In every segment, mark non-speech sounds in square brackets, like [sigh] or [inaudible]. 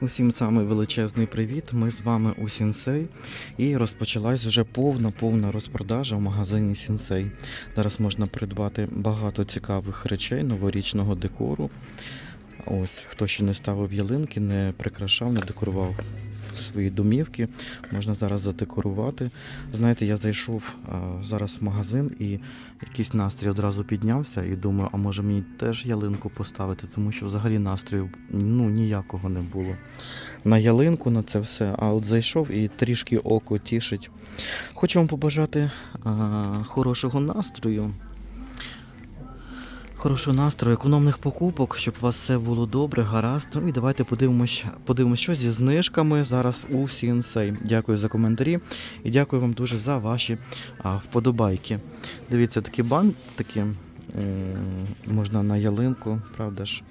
Усім самий величезний привіт. Ми з вами у Сінсей. І розпочалась вже повна повна розпродажа в магазині Сінсей. Зараз можна придбати багато цікавих речей новорічного декору. Ось хто ще не ставив ялинки, не прикрашав, не декорував свої домівки, можна зараз задекорувати. Знаєте, я зайшов а, зараз в магазин і якийсь настрій одразу піднявся і думаю, а може мені теж ялинку поставити, тому що взагалі настрою ну, ніякого не було. На ялинку на це все, а от зайшов і трішки око тішить. Хочу вам побажати а, хорошого настрою. Хорошого настрою, економних покупок, щоб у вас все було добре, гаразд. Ну і давайте подивимось, подивимось, що зі знижками зараз у CNC. Дякую за коментарі і дякую вам дуже за ваші а, вподобайки. Дивіться, такі бан, такі м, можна на ялинку, правда ж,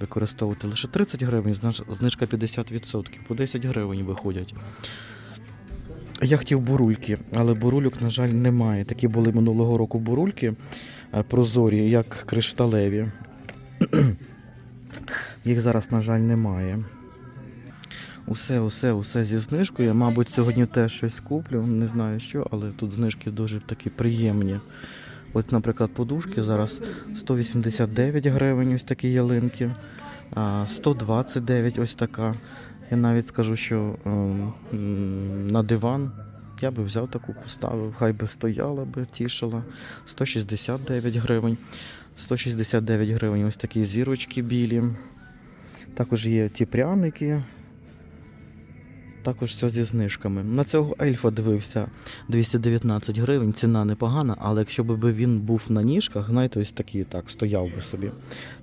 використовувати лише 30 гривень, знижка 50%, по 10 гривень виходять. Я хотів бурульки, але бурульок, на жаль, немає. Такі були минулого року бурульки е, прозорі, як кришталеві. [clears throat] Їх зараз, на жаль, немає. Усе, усе, усе зі знижкою. Я, Мабуть, сьогодні теж щось куплю, не знаю що, але тут знижки дуже такі приємні. От, наприклад, подушки зараз 189 гривень, ось такі ялинки, 129 ось така. Я навіть скажу, що ем, на диван я би взяв таку, поставив, хай би стояла би, тішила. 169 гривень. 169 гривень ось такі зірочки білі. Також є ті пряники. Також все зі знижками. На цього ельфа дивився 219 гривень, ціна непогана, але якщо б він був на ніжках, знаєте, ось такий так, стояв би собі,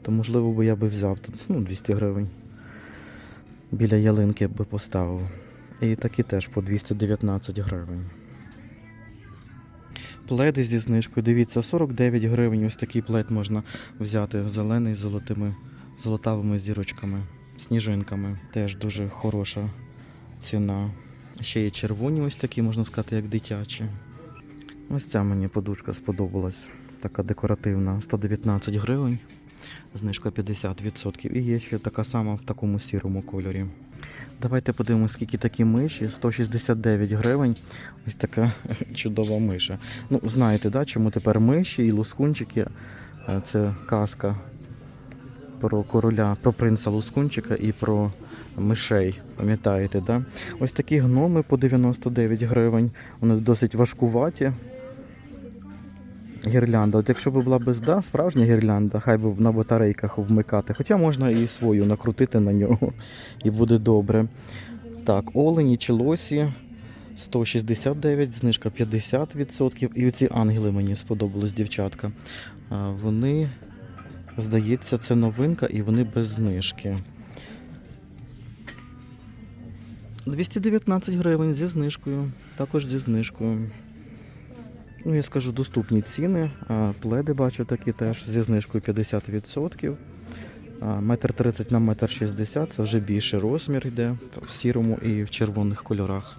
то можливо би я би взяв тут ну, 200 гривень. Біля ялинки би поставив. І такі теж по 219 гривень. Пледи зі знижкою, дивіться, 49 гривень. Ось такий плед можна взяти зелений з золотими, золотавими зірочками, сніжинками. Теж дуже хороша ціна. Ще є червоні, ось такі, можна сказати, як дитячі. Ось ця мені подушка сподобалась. Така декоративна, 119 гривень. Знижка 50%. І є ще така сама в такому сірому кольорі. Давайте подивимося, скільки такі миші. 169 гривень. Ось така [laughs] чудова миша. Ну, знаєте, да, чому тепер миші і лускунчики е, це казка про короля, про принца Лускунчика і про мишей. Пам'ятаєте, да? Ось такі гноми по 99 гривень. Вони досить важкуваті. Гірлянда. От якщо б була без да, справжня гірлянда, хай би на батарейках вмикати. Хоча можна і свою накрутити на нього, і буде добре. Так, олені чи лосі 169, знижка 50%. І оці ангели мені сподобались, дівчатка. Вони, здається, це новинка і вони без знижки. 219 гривень зі знижкою. Також зі знижкою. Ну, я скажу, доступні ціни. Пледи бачу такі теж зі знижкою 50%. Метр 30 на метр 60 це вже більший розмір йде в сірому і в червоних кольорах.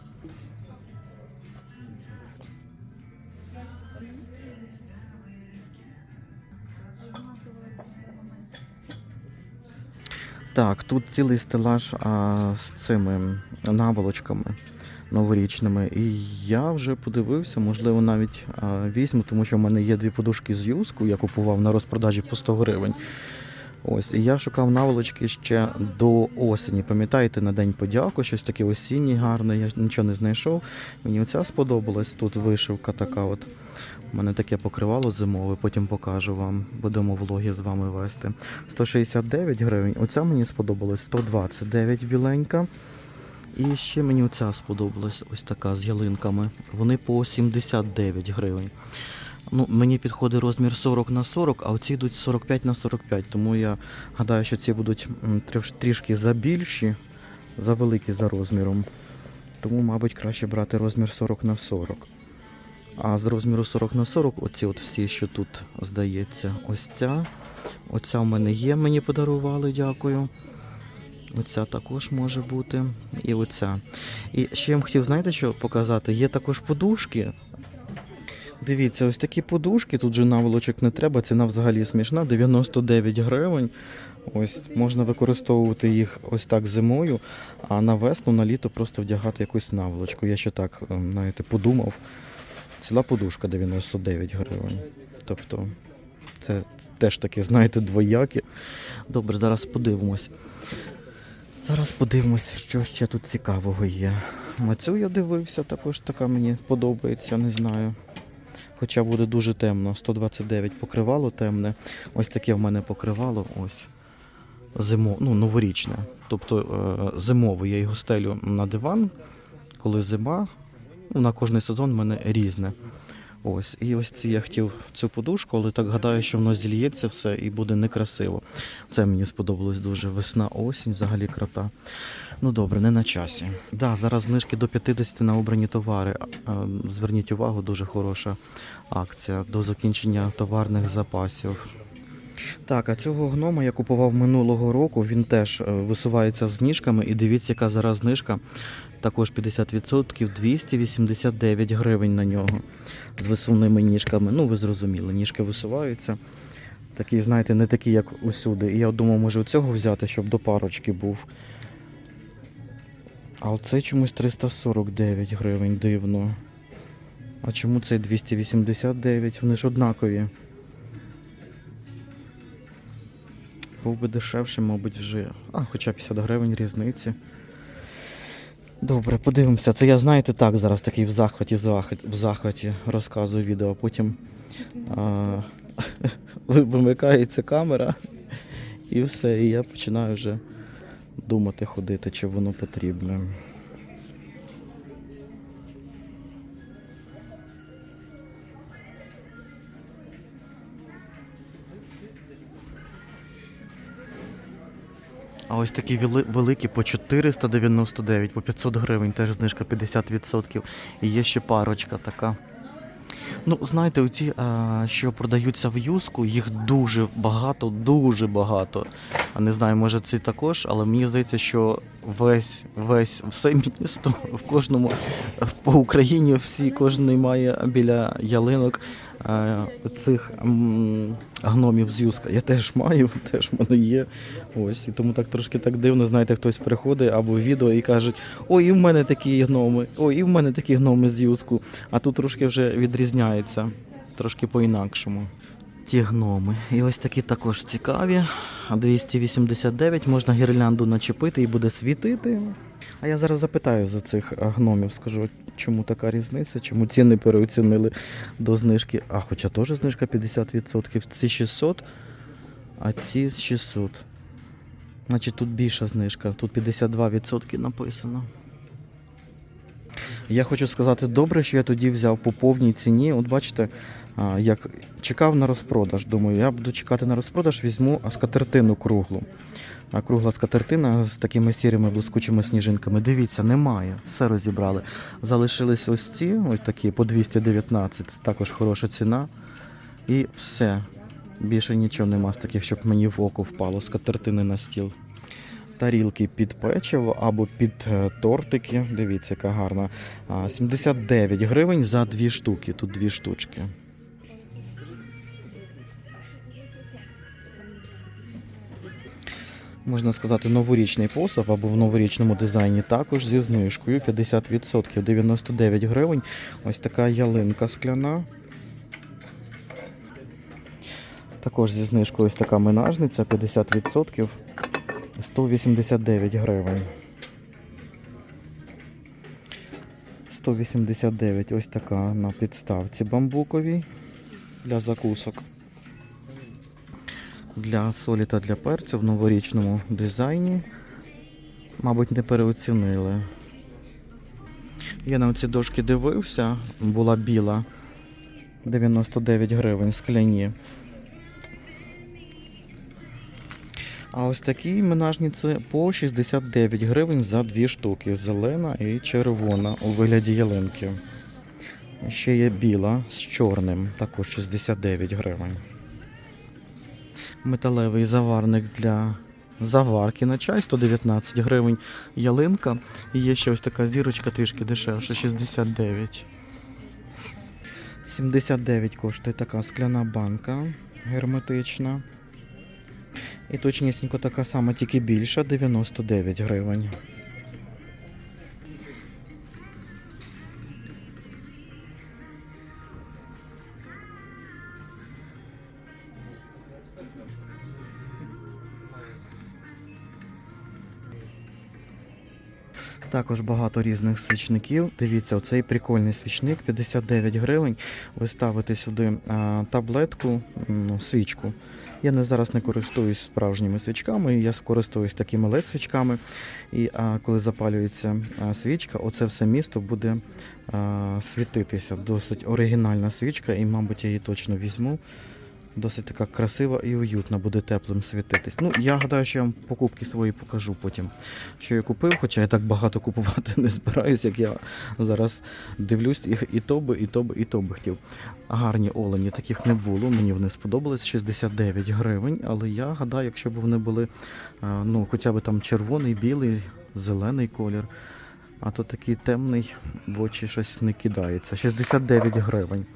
Так, тут цілий стелаж а, з цими наволочками новорічними. І я вже подивився, можливо, навіть візьму, тому що в мене є дві подушки з юску, я купував на розпродажі по 100 гривень. Ось, і я шукав наволочки ще до осені. Пам'ятаєте, на День подяку, щось таке осіннє, гарне, я нічого не знайшов. Мені оця сподобалась. Тут вишивка така. от. У мене таке покривало зимове, потім покажу вам. Будемо влоги з вами вести. 169 гривень. Оця мені сподобалась 129 біленька. І ще мені оця сподобалась ось така з ялинками. Вони по 79 гривень. Ну, мені підходить розмір 40 на 40, а оці йдуть 45 на 45, тому я гадаю, що ці будуть трішки забільші, завеликі за розміром. Тому, мабуть, краще брати розмір 40 на 40. А з розміру 40 на 40, оці от всі, що тут здається, ось ця. Оця в мене є, мені подарували, дякую. Оця також може бути. І оця. І ще я вам хотів, знаєте, що показати? Є також подушки. Дивіться, ось такі подушки, тут же наволочок не треба, ціна взагалі смішна, 99 гривень. Ось можна використовувати їх ось так зимою, а на весну, на літо просто вдягати якусь наволочку. Я ще так, ем, знаєте, подумав. Ціла подушка 99 гривень. Тобто це теж таке, знаєте, двояке. Добре, зараз подивимось. Зараз подивимось, що ще тут цікавого є. Оцю я дивився, також така мені подобається, не знаю. Хоча буде дуже темно. 129 покривало темне. Ось таке в мене покривало. Ось. Зимо, ну, новорічне. Тобто е, зимове. Я його стелю на диван, коли зима. Ну, на кожний сезон в мене різне. Ось. І ось ці я хотів цю подушку, але так гадаю, що воно зільється все і буде некрасиво. Це мені сподобалось дуже. Весна, осінь, взагалі крота. Ну добре, не на часі. Да, зараз знижки до 50 на обрані товари. Зверніть увагу, дуже хороша акція до закінчення товарних запасів. Так, а цього гнома я купував минулого року. Він теж е, висувається з ніжками. І дивіться, яка зараз знижка. Також 50%, 289 гривень на нього з висувними ніжками. Ну, ви зрозуміли, ніжки висуваються. Такий, знаєте, не такий, як усюди. І я думав, може у цього взяти, щоб до парочки був. А оцей чомусь 349 гривень дивно. А чому цей 289? Вони ж однакові. Був би дешевше, мабуть, вже. А, хоча 50 гривень різниці. Добре, подивимося. Це я, знаєте, так зараз такий в захваті, в захваті, в захваті розказую відео, потім а, [laughs] вимикається камера і все. І я починаю вже думати, ходити, чи воно потрібне. А ось такі вели- великі по 499, по 500 гривень, теж знижка 50%. І є ще парочка така. Ну, знаєте, оці, що продаються в юску, їх дуже багато, дуже багато. Не знаю, може це також, але мені здається, що весь, весь, все місто в кожному по Україні всі кожен має біля ялинок цих гномів з юска. Я теж маю, [laughs] теж в мене є. Ось, і тому так трошки так дивно, знаєте, хтось приходить або відео і кажуть, ой, і в мене такі гноми, ой, і в мене такі гноми з юску. А тут трошки вже відрізняється, трошки по-інакшому. Ті гноми. І ось такі також цікаві. 289 можна гірлянду начепити і буде світити. А я зараз запитаю за цих гномів, скажу, чому така різниця, чому ціни переоцінили до знижки. А хоча теж знижка 50%. Ці 600, а ці 600. Значить тут більша знижка, тут 52% написано. Я хочу сказати, добре, що я тоді взяв по повній ціні. От бачите, як чекав на розпродаж. Думаю, я буду чекати на розпродаж, візьму скатертину круглу. А кругла скатертина з такими сірими блискучими сніжинками. Дивіться, немає. Все розібрали. Залишились ось ці, ось такі по 219, це також хороша ціна. І все. Більше нічого нема з таких, щоб мені в око впало з катертини на стіл. Тарілки під печиво або під е, тортики. Дивіться, яка гарна. 79 гривень за дві штуки. Тут дві штучки. Можна сказати, новорічний посуд або в новорічному дизайні також зі знижкою 50%, 99 гривень. Ось така ялинка скляна. Також зі знижкою ось така менажниця 50%, 189 гривень. 189 ось така на підставці бамбуковій для закусок. Для солі та для перцю в новорічному дизайні. Мабуть, не переоцінили. Я на ці дошки дивився, була біла 99 гривень скляні. А ось такі менажниці по 69 гривень за дві штуки. Зелена і червона у вигляді ялинки. Ще є біла з чорним, також 69 гривень. Металевий заварник для заварки на чай 119 гривень. Ялинка. І є ще ось така зірочка трішки дешевша, 69. 79 коштує така скляна банка герметична. І точнісінько така сама, тільки більша, 99 гривень. Також багато різних свічників. Дивіться, оцей прикольний свічник 59 гривень. Ви ставите сюди таблетку, ну, свічку. Я не зараз не користуюсь справжніми свічками, я користуюсь такими led свічками. І а, коли запалюється а, свічка, оце все місто буде а, світитися. Досить оригінальна свічка, і, мабуть, я її точно візьму. Досить така красива і уютна, буде теплим світитись. Ну, я гадаю, що я вам покупки свої покажу потім, що я купив, хоча я так багато купувати [laughs] не збираюсь, як я зараз дивлюсь, і, і то би, і то би, і то би хотів. Гарні олені таких не було, мені вони сподобались 69 гривень, але я гадаю, якщо б вони були ну, хоча б там червоний, білий, зелений колір, а то такий темний, в очі щось не кидається. 69 гривень.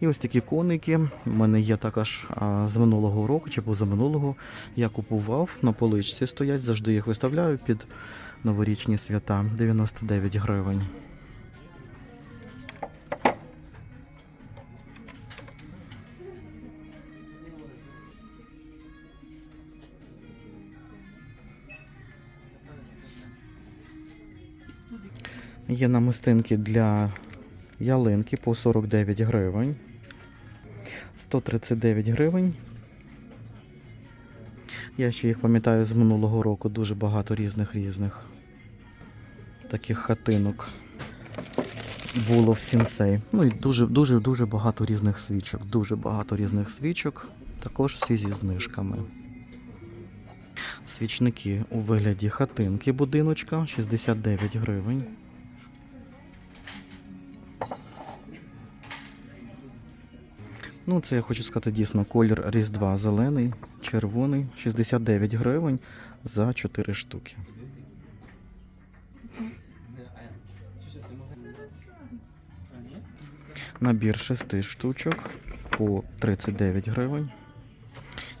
І ось такі коники. У мене є також з минулого року чи позаминулого. Я купував на поличці стоять, завжди їх виставляю під новорічні свята. 99 гривень. Є намистинки для ялинки по 49 гривень. 139 гривень. Я ще їх пам'ятаю з минулого року дуже багато різних різних таких хатинок було в сінсей. Ну і дуже дуже дуже багато різних свічок. Дуже багато різних свічок. Також всі зі знижками. Свічники у вигляді хатинки будиночка 69 гривень. Ну, це я хочу сказати дійсно колір Різдва зелений, червоний, 69 гривень за 4 штуки. Набір 6 штучок по 39 гривень.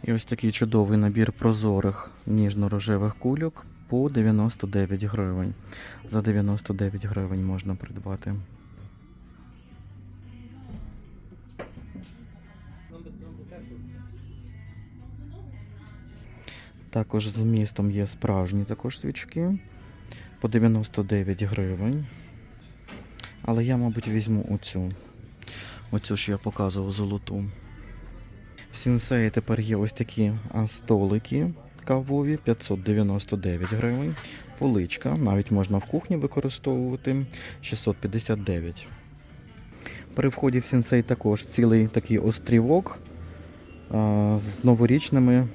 І ось такий чудовий набір прозорих ніжно-рожевих кульок по 99 гривень. За 99 гривень можна придбати. Також з містом є справжні також свічки по 99 гривень. Але я, мабуть, візьму оцю. Оцю, що я показував золоту. В сінсеї тепер є ось такі столики кавові 599 гривень. Поличка, навіть можна в кухні використовувати 659. При вході в сінсей також цілий такий острівок з новорічними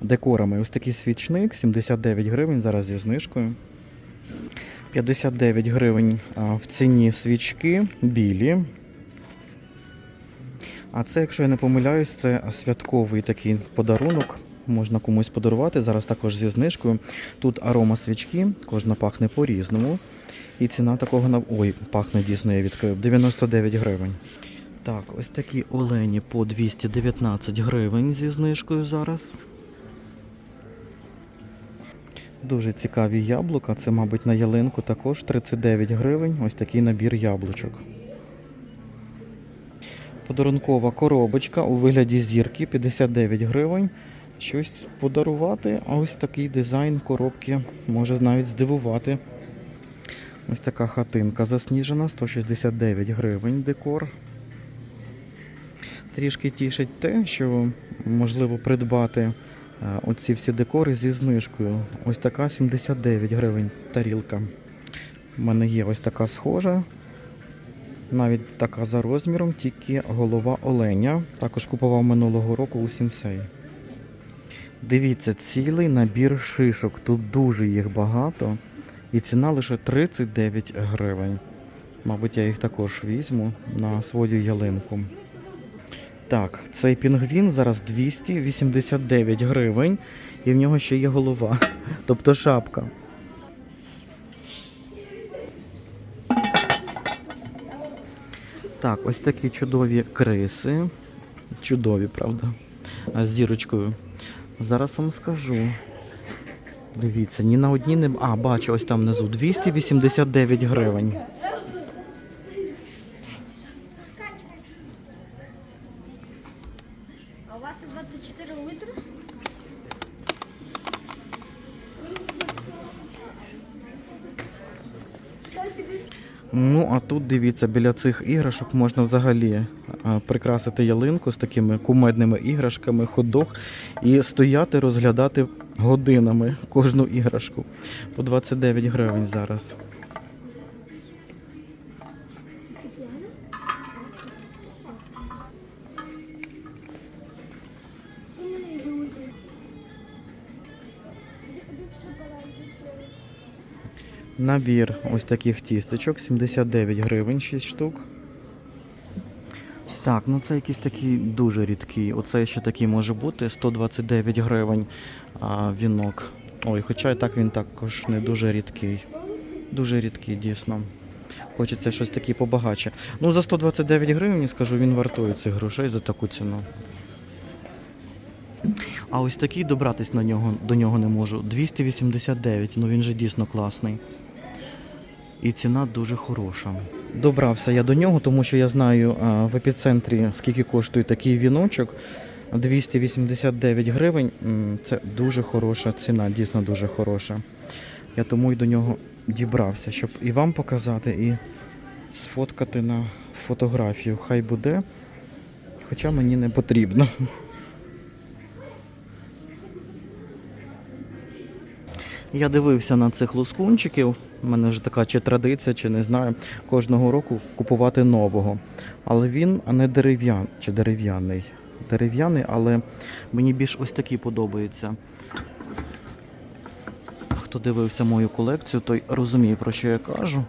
декорами. Ось такий свічник, 79 гривень, зараз зі знижкою. 59 гривень в ціні свічки білі. А це, якщо я не помиляюсь, це святковий такий подарунок. Можна комусь подарувати. Зараз також зі знижкою. Тут арома свічки, кожна пахне по-різному. І ціна такого на. Ой, пахне дійсно, я відкрив. 99 гривень. Так, ось такі олені по 219 гривень зі знижкою зараз. Дуже цікаві яблука. Це, мабуть, на ялинку також 39 гривень. Ось такий набір яблучок. Подарункова коробочка у вигляді зірки 59 гривень. Щось подарувати, ось такий дизайн коробки може навіть здивувати. Ось така хатинка засніжена, 169 гривень декор. Трішки тішить те, що можливо придбати е, оці всі декори зі знижкою. Ось така 79 гривень тарілка. У мене є ось така схожа. Навіть така за розміром, тільки голова оленя. Також купував минулого року у сінсей. Дивіться, цілий набір шишок. Тут дуже їх багато. І ціна лише 39 гривень. Мабуть, я їх також візьму на свою ялинку. Так, цей пінгвін зараз 289 гривень, і в нього ще є голова, [laughs] тобто шапка. Так, ось такі чудові криси. Чудові, правда? З дірочкою. Зараз вам скажу. Дивіться, ні на одній не. А, бачу, ось там внизу 289 гривень. А у вас 24 литри? Ну, а тут дивіться, біля цих іграшок можна взагалі прикрасити ялинку з такими кумедними іграшками, ходок і стояти, розглядати годинами кожну іграшку. По 29 гривень зараз. Набір ось таких тістечок, 79 гривень, 6 штук. Так, ну це якийсь такий дуже рідкий. Оце ще такий може бути 129 гривень а, вінок. Ой, хоча і так він також не дуже рідкий. Дуже рідкий, дійсно. Хочеться щось таке побагаче. Ну, за 129 гривень, скажу, він вартує цих грошей за таку ціну. А ось такий добратись на нього, до нього не можу. 289, ну він же дійсно класний. І ціна дуже хороша. Добрався я до нього, тому що я знаю в епіцентрі, скільки коштує такий віночок. 289 гривень. Це дуже хороша ціна, дійсно дуже хороша. Я тому й до нього дібрався, щоб і вам показати, і сфоткати на фотографію. Хай буде. Хоча мені не потрібно. Я дивився на цих лускунчиків. У мене вже така чи традиція, чи не знаю, кожного року купувати нового. Але він не дерев'ян, чи дерев'яний. Дерев'яний, але мені більш ось такі подобаються. Хто дивився мою колекцію, той розуміє, про що я кажу,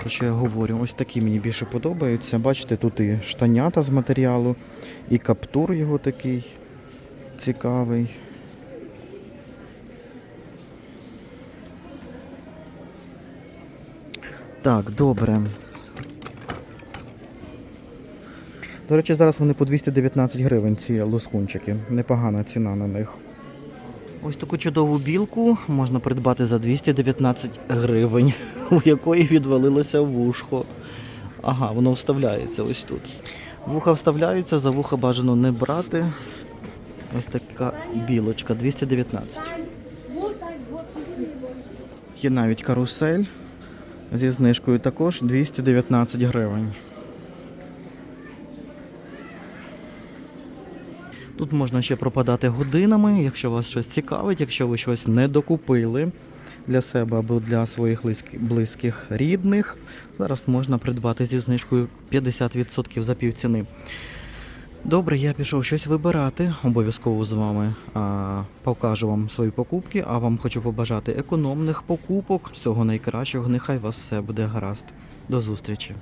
про що я говорю. Ось такі мені більше подобаються. Бачите, тут і штанята з матеріалу, і каптур його такий цікавий. Так, добре. До речі, зараз вони по 219 гривень, ці лоскунчики. Непогана ціна на них. Ось таку чудову білку можна придбати за 219 гривень, [laughs] у якої відвалилося вушко. Ага, воно вставляється ось тут. Вуха вставляються, за вуха бажано не брати. Ось така білочка 219. Є навіть карусель зі знижкою також 219 гривень. Тут можна ще пропадати годинами, якщо вас щось цікавить, якщо ви щось не докупили для себе або для своїх близьких рідних. Зараз можна придбати зі знижкою 50% за півціни. Добре, я пішов щось вибирати. Обов'язково з вами а, покажу вам свої покупки, а вам хочу побажати економних покупок, всього найкращого. Нехай вас все буде гаразд. До зустрічі.